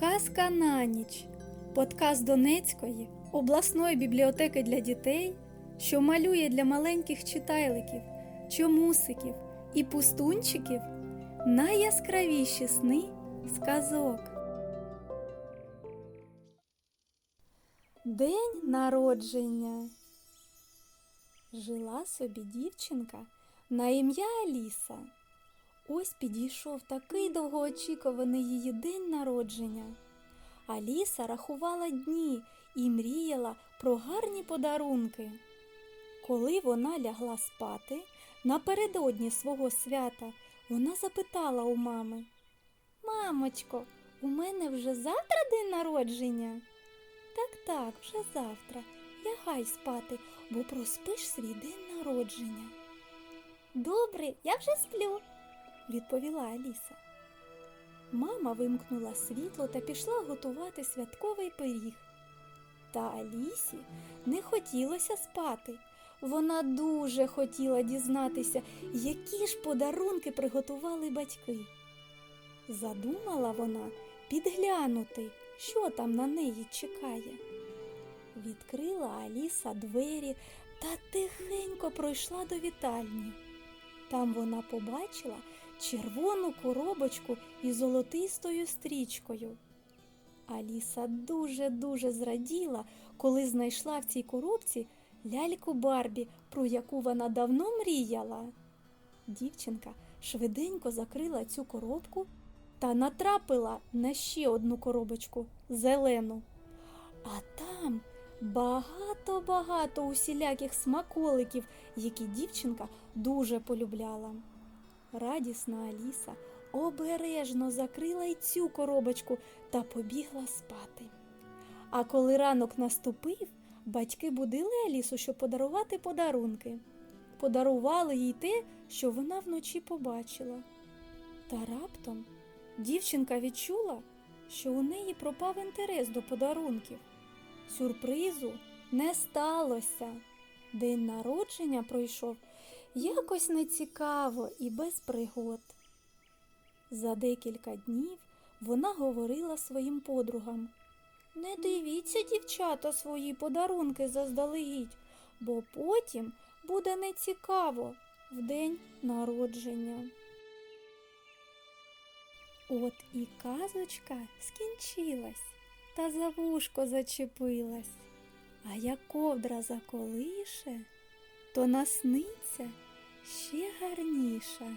Казка на ніч. Подкаст Донецької обласної бібліотеки для дітей, що малює для маленьких читайликів, чомусиків і пустунчиків найяскравіші сни сказок. День народження. Жила собі дівчинка на ім'я Аліса. Ось підійшов такий довгоочікуваний її день народження. Аліса рахувала дні і мріяла про гарні подарунки. Коли вона лягла спати, напередодні свого свята вона запитала у мами Мамочко, у мене вже завтра день народження? Так, так, вже завтра. Лягай спати, бо проспиш свій день народження. Добре, я вже сплю, відповіла Аліса. Мама вимкнула світло та пішла готувати святковий пиріг. Та Алісі не хотілося спати. Вона дуже хотіла дізнатися, які ж подарунки приготували батьки. Задумала вона підглянути, що там на неї чекає. Відкрила Аліса двері та тихенько пройшла до вітальні. Там вона побачила червону коробочку із золотистою стрічкою. Аліса дуже-дуже зраділа, коли знайшла в цій коробці ляльку Барбі, про яку вона давно мріяла. Дівчинка швиденько закрила цю коробку та натрапила на ще одну коробочку зелену. А там багато-багато усіляких смаколиків, які дівчинка дуже полюбляла. Радісна Аліса обережно закрила й цю коробочку та побігла спати. А коли ранок наступив, батьки будили Алісу, щоб подарувати подарунки. Подарували їй те, що вона вночі побачила. Та раптом дівчинка відчула, що у неї пропав інтерес до подарунків. Сюрпризу не сталося. День народження пройшов якось нецікаво і без пригод. За декілька днів вона говорила своїм подругам Не дивіться, дівчата, свої подарунки заздалегідь, бо потім буде нецікаво в день народження. От і казочка скінчилась та за вушко зачепилась, а як ковдра заколише, то насниться ще гарніше.